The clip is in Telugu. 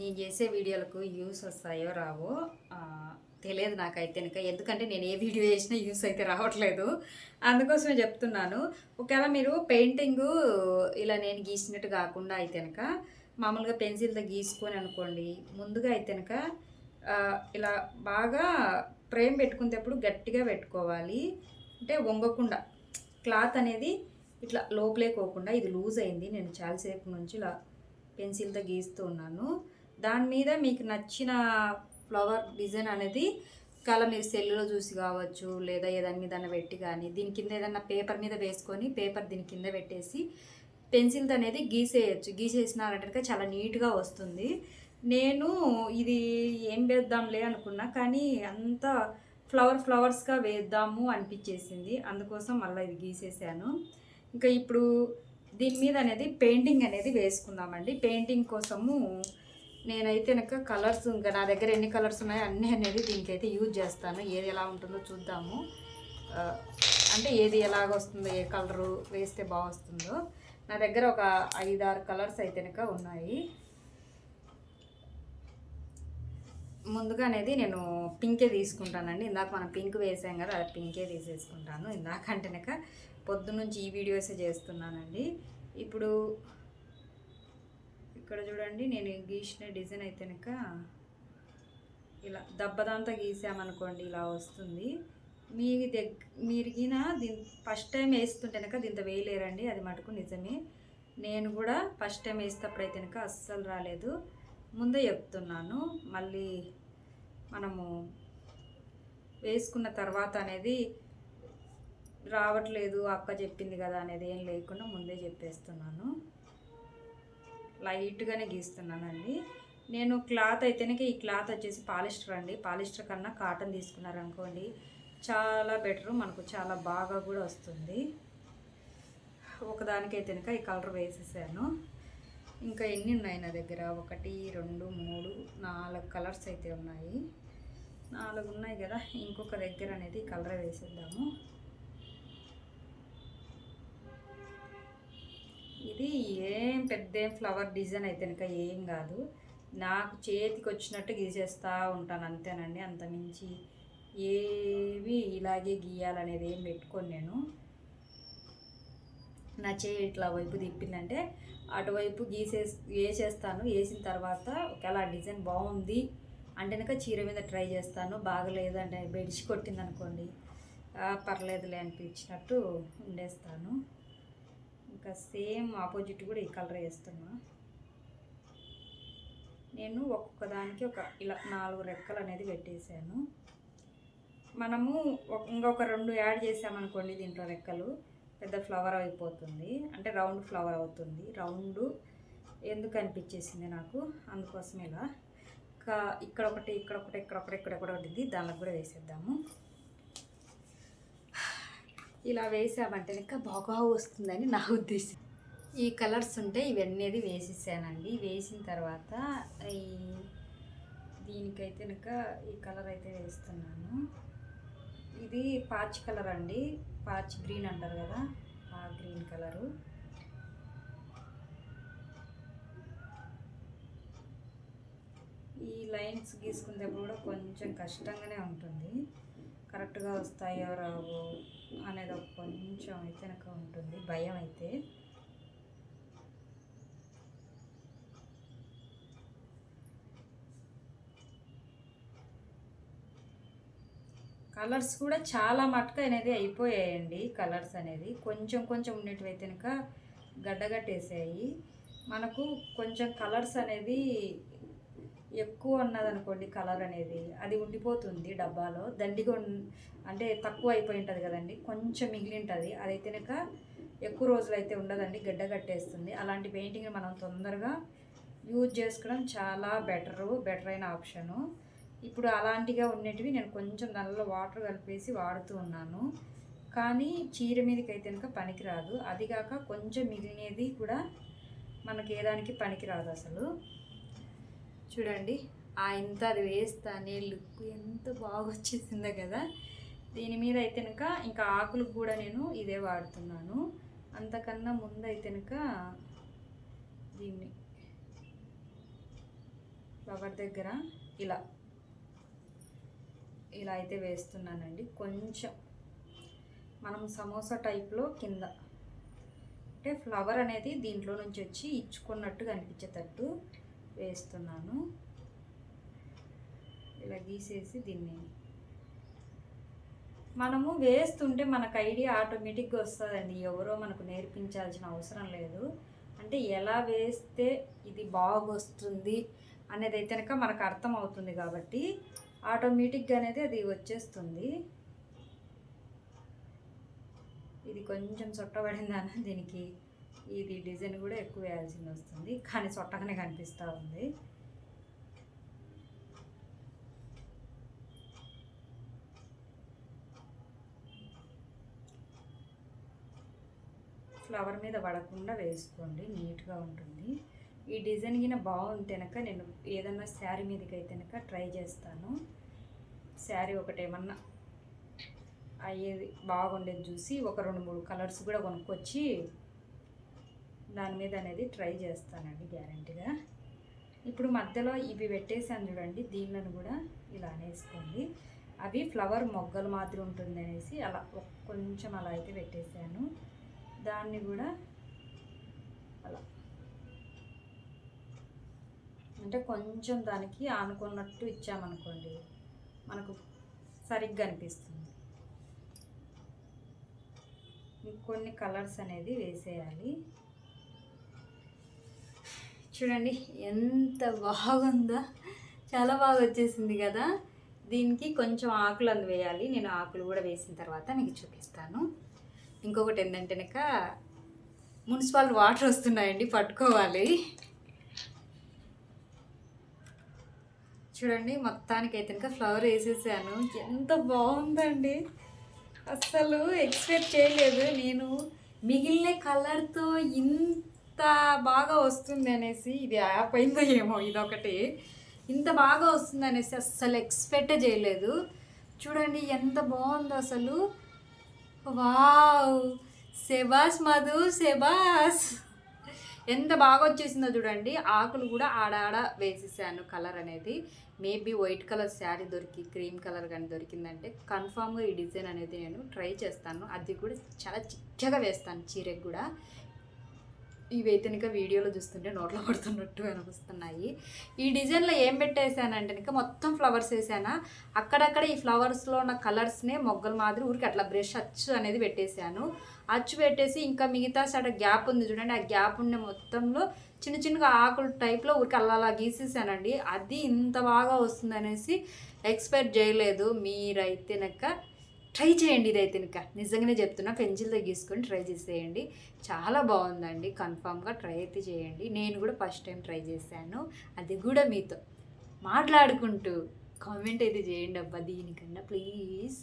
నేను చేసే వీడియోలకు యూస్ వస్తాయో రావో తెలియదు నాకైతే కనుక. ఎందుకంటే నేను ఏ వీడియో చేసినా యూస్ అయితే రావట్లేదు. అందుకోసమే చెప్తున్నాను. ఒకవేళ మీరు పెయింటింగ్ ఇలా నేను గీసినట్టు కాకుండా అయితే కనుక మామూలుగా పెన్సిల్తో గీసుకొని అనుకోండి ముందుగా అయితే కనుక ఇలా బాగా ఫ్రేమ్ పెట్టుకునేటప్పుడు గట్టిగా పెట్టుకోవాలి. అంటే వంగకుండా క్లాత్ అనేది ఇట్లా లోపలే పోకుండా ఇది లూజ్ అయింది. నేను చాలాసేపు నుంచి ఇలా పెన్సిల్తో గీస్తూ ఉన్నాను. దాని మీద మీకు నచ్చిన ఫ్లవర్ డిజైన్ అనేది కల మీరు సెల్లులో చూసి కావచ్చు లేదా ఏదాని మీద పెట్టి కానీ దీని కింద ఏదైనా పేపర్ మీద వేసుకొని పేపర్ దీని కింద పెట్టేసి పెన్సిల్తో అనేది గీసేయచ్చు. గీసేసినారంటే చాలా నీట్గా వస్తుంది. నేను ఇది ఏం వేద్దాంలే అనుకున్నా కానీ అంత ఫ్లవర్ ఫ్లవర్స్గా వేద్దాము అనిపించేసింది. అందుకోసం మళ్ళీ ఇది గీసేసాను. ఇంకా ఇప్పుడు దీని మీద అనేది పెయింటింగ్ అనేది వేసుకుందామండి. పెయింటింగ్ కోసము నేనైతే కనుక కలర్స్ ఇంకా నా దగ్గర ఎన్ని కలర్స్ ఉన్నాయో అన్నీ అనేది దీనికైతే యూజ్ చేస్తాను. ఏది ఎలా ఉంటుందో చూద్దాము. అంటే ఏది ఎలాగ వస్తుందో ఏ కలరు వేస్తే బాగొస్తుందో నా దగ్గర ఒక ఐదు ఆరు కలర్స్ అయితే కనుక ఉన్నాయి. ముందుగా అనేది నేను పింకే తీసుకుంటానండి. ఇందాక మనం పింక్ వేసాం కదా అది పింకే తీసేసుకుంటాను. ఇందాక అంటే కనుక పొద్దు నుంచి ఈ వీడియోసే చేస్తున్నానండి. ఇప్పుడు ఇక్కడ చూడండి నేను గీసిన డిజైన్ అయితే కనుక ఇలా దెబ్బదంతా గీసామనుకోండి ఇలా వస్తుంది. మీ దగ్గ మీరిగిన దీని ఫస్ట్ టైం వేస్తుంటే కనుక దీంతో వేయలేరండి అది మటుకు నిజమే. నేను కూడా ఫస్ట్ టైం వేసేటప్పుడు అయితే కనుక అస్సలు రాలేదు. ముందే చెప్తున్నాను మళ్ళీ మనము వేసుకున్న తర్వాత అనేది రావట్లేదు అక్క చెప్పింది కదా అనేది ఏం లేకుండా ముందే చెప్పేస్తున్నాను. లైట్గానే గీస్తున్నానండి. నేను క్లాత్ అయితేనే ఈ క్లాత్ వచ్చేసి పాలిస్టర్ అండి. పాలిస్టర్ కన్నా కాటన్ తీసుకున్నారనుకోండి చాలా బెటర్ మనకు చాలా బాగా కూడా వస్తుంది. ఒకదానికైతే కనుక ఈ కలర్ వేసేసాను. ఇంకా ఎన్ని ఉన్నాయి నా దగ్గర? ఒకటి రెండు మూడు నాలుగు కలర్స్ అయితే ఉన్నాయి. నాలుగు ఉన్నాయి కదా ఇంకొక దగ్గర అనేది కలర్ వేసేద్దాము. కాబట్టి ఏం పెద్ద ఏం ఫ్లవర్ డిజైన్ అయితే కనుక ఏం కాదు. నాకు చేతికి వచ్చినట్టు గీసేస్తూ ఉంటాను అంతేనండి. అంతమించి ఏవి ఇలాగే గీయాలనేది ఏం పెట్టుకొని నేను. నా చేయి ఇట్లా వైపు తిప్పిందంటే అటువైపు గీసే వేసేస్తాను వేసిన తర్వాత ఒకవేళ ఆ డిజైన్ బాగుంది అంటే కనుక చీర మీద ట్రై చేస్తాను. బాగలేదు అంటే బెడిసి కొట్టింది అనుకోండి పర్లేదులే అనిపించినట్టు ఉండేస్తాను. ఇంకా సేమ్ ఆపోజిట్ కూడా ఈ కలర్ వేస్తున్నా నేను ఒక్కొక్క దానికి ఒక ఇలా నాలుగు రెక్కలు అనేది పెట్టేశాను మనము ఇంకొక రెండు యాడ్ చేసామనుకోండి దీంట్లో రెక్కలు పెద్ద ఫ్లవర్ అయిపోతుంది అంటే రౌండ్ ఫ్లవర్ అవుతుంది రౌండ్ ఎందుకు అనిపించేసింది నాకు అందుకోసం ఇలా ఇంకా ఇక్కడ ఒకటి ఇక్కడ ఒకటి ఇక్కడ ఒకటి ఇక్కడ ఒకటి ఉంటుంది దానికి కూడా వేసేద్దాము ఇలా వేసామంటే ఇంకా బాగా వస్తుందని నా ఉద్దేశం. ఈ కలర్స్ ఉంటే ఇవన్నీ వేసేసానండి. వేసిన తర్వాత ఈ దీనికైతే కనుక ఈ కలర్ అయితే వేస్తున్నాను. ఇది పాచ్ కలర్ అండి. పాచ్ గ్రీన్ అంటారు కదా ఆ గ్రీన్ కలరు. ఈ లైన్స్ గీసుకునేటప్పుడు కూడా కొంచెం కష్టంగానే ఉంటుంది. కరెక్ట్గా వస్తాయో రావో అనేది ఒక కొంచెం అయితే నాకు ఉంటుంది భయం అయితే. కలర్స్ కూడా చాలా మటుకు అనేది అయిపోయాయండి కలర్స్ అనేది. కొంచెం కొంచెం ఉండేటివైతే కనుక గడ్డగట్టేసాయి. మనకు కొంచెం కలర్స్ అనేది ఎక్కువ ఉన్నదనుకోండి కలర్ అనేది అది ఉండిపోతుంది డబ్బాలో. దండిగా అంటే తక్కువ అయిపోయి ఉంటుంది కదండి కొంచెం మిగిలి ఉంటుంది అదైతే కనుక ఎక్కువ రోజులు అయితే ఉండదండి గడ్డ కట్టేస్తుంది. అలాంటి పెయింటింగ్ మనం తొందరగా యూజ్ చేసుకోవడం చాలా బెటరు బెటర్ అయిన ఆప్షను. ఇప్పుడు అలాంటిగా ఉండేటివి నేను కొంచెం దానిలో వాటర్ కలిపేసి వాడుతూ ఉన్నాను. కానీ చీర మీదకి అయితే కనుక పనికిరాదు. అది కాక కొంచెం మిగిలినది కూడా మనకి ఏ దానికి పనికిరాదు అసలు. చూడండి. ఆ ఇంత అది వేస్తానే లుక్ ఎంత బాగా వచ్చేసిందో కదా. దీని మీద అయితే కనుక ఇంకా ఆకులు కూడా నేను ఇదే వాడుతున్నాను. అంతకన్నా ముందు అయితే కనుక దీన్ని ఫ్లవర్ దగ్గర ఇలా ఇలా అయితే వేస్తున్నానండి. కొంచెం మనం సమోసా టైప్లో కింద అంటే ఫ్లవర్ అనేది దీంట్లో నుంచి వచ్చి ఇచ్చుకున్నట్టు కనిపించేటట్టు వేస్తున్నాను. ఇలా గీసేసి దీన్ని. మనము వేస్తుంటే మనకు ఐడియా ఆటోమేటిక్గా వస్తుందండి. ఎవరో మనకు నేర్పించాల్సిన అవసరం లేదు. అంటే ఎలా వేస్తే ఇది బాగొస్తుంది అనేది అయితే కనుక మనకు అర్థం అవుతుంది కాబట్టి ఆటోమేటిక్గా అనేది అది వచ్చేస్తుంది. ఇది కొంచెం చుట్టబడిందన దీనికి ఇది డిజైన్ కూడా ఎక్కువ వేయాల్సింది వస్తుంది. కానీ చొట్టగానే కనిపిస్తూ ఉంది. ఫ్లవర్ మీద పడకుండా వేసుకోండి. నీట్గా ఉంటుంది. ఈ డిజైన్ గిన బాగుంటే కనుక నేను ఏదన్నా శారీ మీదకి అయితే ట్రై చేస్తాను. శారీ ఒకటి ఏమన్నా అయ్యేది బాగుండేది చూసి ఒక రెండు మూడు కలర్స్ కూడా కొనుక్కొచ్చి దాని మీద అనేది ట్రై చేస్తానండి గ్యారంటీగా. ఇప్పుడు మధ్యలో ఇవి పెట్టేసాను చూడండి దీనిలను కూడా ఇలా అనేసుకోండి అవి ఫ్లవర్ మొగ్గలు మాదిరి ఉంటుంది అనేసి అలా కొంచెం అలా అయితే పెట్టేశాను. దాన్ని కూడా అలా. అంటే కొంచెం దానికి ఆనుకున్నట్టు ఇచ్చామనుకోండి మనకు సరిగ్గా అనిపిస్తుంది. ఇంకొన్ని కలర్స్ అనేది వేసేయాలి. చూడండి ఎంత బాగుందో. చాలా బాగా వచ్చేసింది కదా. దీనికి కొంచెం ఆకులు అందు వేయాలి నేను ఆకులు కూడా వేసిన తర్వాత మీకు చూపిస్తాను. ఇంకొకటి ఏంటంటే కనుక మున్సిపల్ వాటర్ వస్తున్నాయండి పట్టుకోవాలి. చూడండి మొత్తానికి అయితే కనుక ఫ్లవర్ వేసేసాను. ఎంత బాగుందండి. అస్సలు ఎక్స్పెక్ట్ చేయలేదు. నేను మిగిలిన కలర్తో ఇంత బాగా వస్తుంది అనేసి ఇది యాప్ అయిందో ఏమో ఇదొకటి. ఇంత బాగా వస్తుంది అనేసి అస్సలు ఎక్స్పెక్ట్ చేయలేదు. చూడండి ఎంత బాగుందో అసలు. వావ్! సెబాస్ మధు సెబాస్ ఎంత బాగా వచ్చేసిందో చూడండి. ఆకులు కూడా ఆడాడ వేసేసాను కలర్ అనేది. మేబీ వైట్ కలర్ శారీ దొరికి క్రీమ్ కలర్ కానీ దొరికిందంటే కన్ఫామ్గా ఈ డిజైన్ అనేది నేను ట్రై చేస్తాను. అది కూడా చాలా చిక్కగా వేస్తాను చీరకు కూడా. ఇవైతే కనుక వీడియోలో చూస్తుంటే నోట్లో పడుతున్నట్టు అనిపిస్తున్నాయి. ఈ డిజైన్లో ఏం పెట్టేశానంటే కనుక మొత్తం ఫ్లవర్స్ వేసానా. అక్కడక్కడ ఈ ఫ్లవర్స్లో ఉన్న కలర్స్నే మొగ్గల మాదిరి ఊరికి అట్లా బ్రష్ అచ్చు అనేది పెట్టేశాను. అచ్చు పెట్టేసి ఇంకా మిగతా సడ గ్యాప్ ఉంది చూడండి. ఆ గ్యాప్ ఉన్న మొత్తంలో చిన్న చిన్నగా ఆకులు టైప్లో ఊరికి అలా అలా గీసేసానండి. అది ఇంత బాగా వస్తుంది అనేసి ఎక్స్పెక్ట్ చేయలేదు. మీరైతే నక్క ట్రై చేయండి ఇదైతే ఇంకా. నిజంగానే చెప్తున్నా పెన్సిల్తో గీసుకొని ట్రై చేసేయండి. చాలా బాగుందండి. కన్ఫామ్గా ట్రై అయితే చేయండి. నేను కూడా ఫస్ట్ టైం ట్రై చేశాను. అది కూడా మీతో మాట్లాడుకుంటూ కామెంట్ అయితే చేయండి అబ్బా దీనికన్నా ప్లీజ్